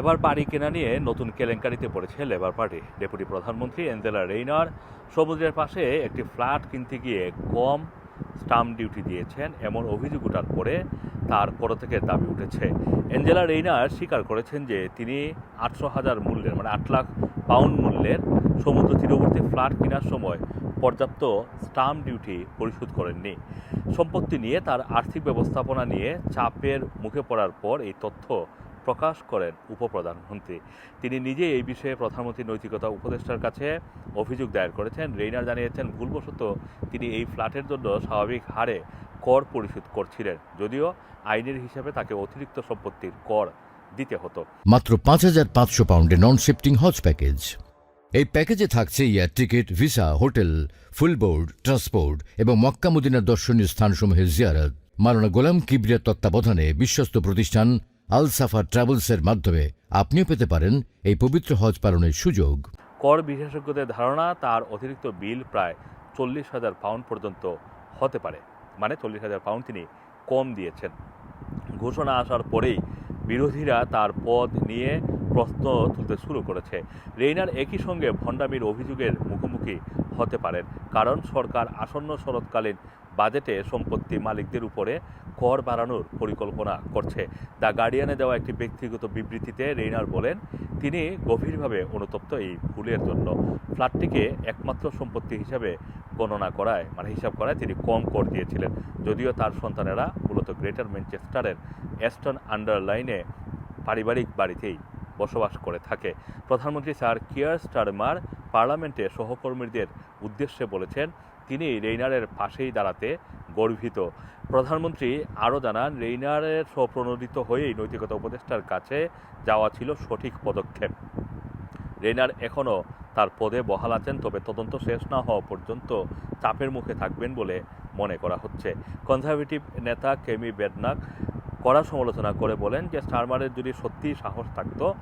এবার বাড়ি কেনা নিয়ে নতুন কেলেঙ্কারিতে পড়েছে লেবার পার্টি। ডেপুটি প্রধানমন্ত্রী এঞ্জেলা রেইনার সমুদ্রের পাশে একটি ফ্ল্যাট কিনতে গিয়ে কম স্টাম্প ডিউটি দিয়েছেন, এমন অভিযোগ ওঠার পরে তার পদত্যাগের দাবি উঠেছে। এঞ্জেলা রেইনার স্বীকার করেছেন যে তিনি আটশো হাজার মূল্যের মানে আট লাখ পাউন্ড মূল্যের সমুদ্র তীরবর্তী ফ্ল্যাট কেনার সময় পর্যাপ্ত স্টাম্প ডিউটি পরিশোধ করেননি। সম্পত্তি নিয়ে তার আর্থিক ব্যবস্থাপনা নিয়ে চাপের মুখে পড়ার পর এই তথ্য প্রকাশ করেন উপপ্রধানমন্ত্রী তিনি নিজে এই বিষয়ে প্রধানমন্ত্রী নৈতিকতা উপদেষ্টার কাছে অভিযোগ দায়ের করেছেন। রেইনার জানিয়েছেন, ভুলবশত তিনি এই ফ্ল্যাটের জন্য স্বাভাবিক হারে কর পরিশোধ করছিলেন। যদিও আইনের হিসাবে তাকে অতিরিক্ত সম্পত্তির কর দিতে হতো। মাত্র পাঁচ হাজার পাঁচশো পাউন্ডে নন শিফটিং হজ প্যাকেজ। এই প্যাকেজে থাকছে air ticket, visa, hotel full board transport এবং মক্কা মদিনার দর্শনীয় স্থানসমূহের জিয়ারত। মারানা গোলাম কিবরিয়ার তত্ত্বাবধানে বিশ্বস্ত প্রতিষ্ঠান আল সাফা ট্রাভেলসের মাধ্যমে আপনিও পেতে পারেন এই পবিত্র হজ পালনের সুযোগ। কর বিশেষজ্ঞদের ধারণা, তার অতিরিক্ত বিল প্রায় চল্লিশ হাজার পাউন্ড পর্যন্ত হতে পারে। মানে চল্লিশ হাজার পাউন্ড তিনি কম দিয়েছেন। ঘোষণা আসার পরেই বিরোধীরা তার পদ নিয়ে প্রশ্ন তুলতে শুরু করেছে। রেইনার একই সঙ্গে ভণ্ডামির অভিযোগের মুখোমুখি হতে পারেন, কারণ সরকার আসন্ন শরৎকালীন বাজেটে সম্পত্তি মালিকদের উপরে কর বাড়ানোর পরিকল্পনা করছে। দ্য গার্ডিয়ানে দেওয়া একটি ব্যক্তিগত বিবৃতিতে রেইনার বলেন, তিনি গভীরভাবে অনুতপ্ত এই ভুলের জন্য। ফ্ল্যাটটিকে একমাত্র সম্পত্তি হিসাবে গণনা করায় মানে হিসাব করায় তিনি কম কর দিয়েছিলেন। যদিও তার সন্তানেরা মূলত গ্রেটার ম্যানচেস্টারের এস্টন আন্ডারলাইনে পারিবারিক বাড়িতেই বসবাস করে থাকে। প্রধানমন্ত্রী স্যার কিয়ার স্টারমার পার্লামেন্টে সহকর্মীদের উদ্দেশ্যে বলেছেন, তিনি রেইনারের পাশেই দাঁড়াতে গর্বিত। প্রধানমন্ত্রী আরও জানান, রেইনারের স্বপ্রণোদিত হয়েই নৈতিকতা উপদেষ্টার কাছে যাওয়া ছিল সঠিক পদক্ষেপ। রেইনার এখনও তার পদে বহাল আছেন, তবে তদন্ত শেষ না হওয়া পর্যন্ত চাপের মুখে থাকবেন বলে মনে করা হচ্ছে। কনজারভেটিভ নেতা কেমি বেদনাক কড়া সমালোচনা করে বলেন যে স্টারমারের যদি সত্যি সাহস থাকতো,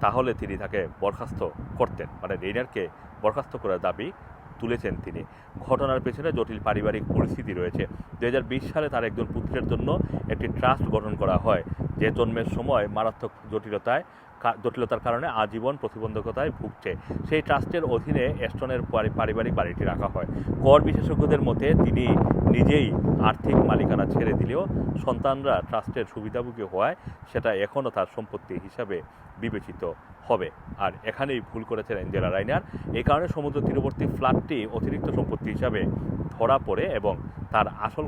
তাহলে তিনি তাকে বরখাস্ত করতেন। মানে রেইনারকে বরখাস্ত করার দাবি তুলেছেন তিনি। ঘটনার পেছনে জটিল পারিবারিক পরিস্থিতি রয়েছে। দু হাজার বিশ সালে তার একজন পুত্রের জন্য একটি ট্রাস্ট গঠন করা হয়। যে জন্মের সময় মারাত্মক জটিলতায় জটিলতার কারণে আজীবন প্রতিবন্ধকতায় ভুগছে। সেই ট্রাস্টের অধীনে এস্টনের পারিবারিক বাড়িটি রাখা হয়। কর বিশেষজ্ঞদের মতে, তিনি নিজেই আর্থিক মালিকানা ছেড়ে দিলেও সন্তানরা ট্রাস্টের সুবিধাভোগী হওয়ায় সেটা এখনও তার সম্পত্তি হিসাবে বিবেচিত হবে। আর এখানেই ভুল করেছেন অ্যাঞ্জেলা রাইনার। এই কারণে সমুদ্র তীরবর্তী ফ্ল্যাটটি অতিরিক্ত সম্পত্তি হিসাবে ধরা পড়ে এবং তার আসল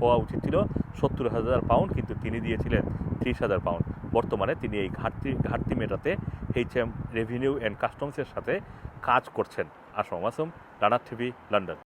হওয়া উচিত ছিল সত্তর হাজার পাউন্ড, কিন্তু তিনি দিয়েছিলেন ত্রিশ হাজার পাউন্ড। বর্তমানে তিনি এই ঘাটতি ঘাটতি মেটাতে এইচএম রেভিনিউ অ্যান্ড কাস্টমসের সাথে কাজ করছেন। আসম আসম রানার টিভি, লন্ডন।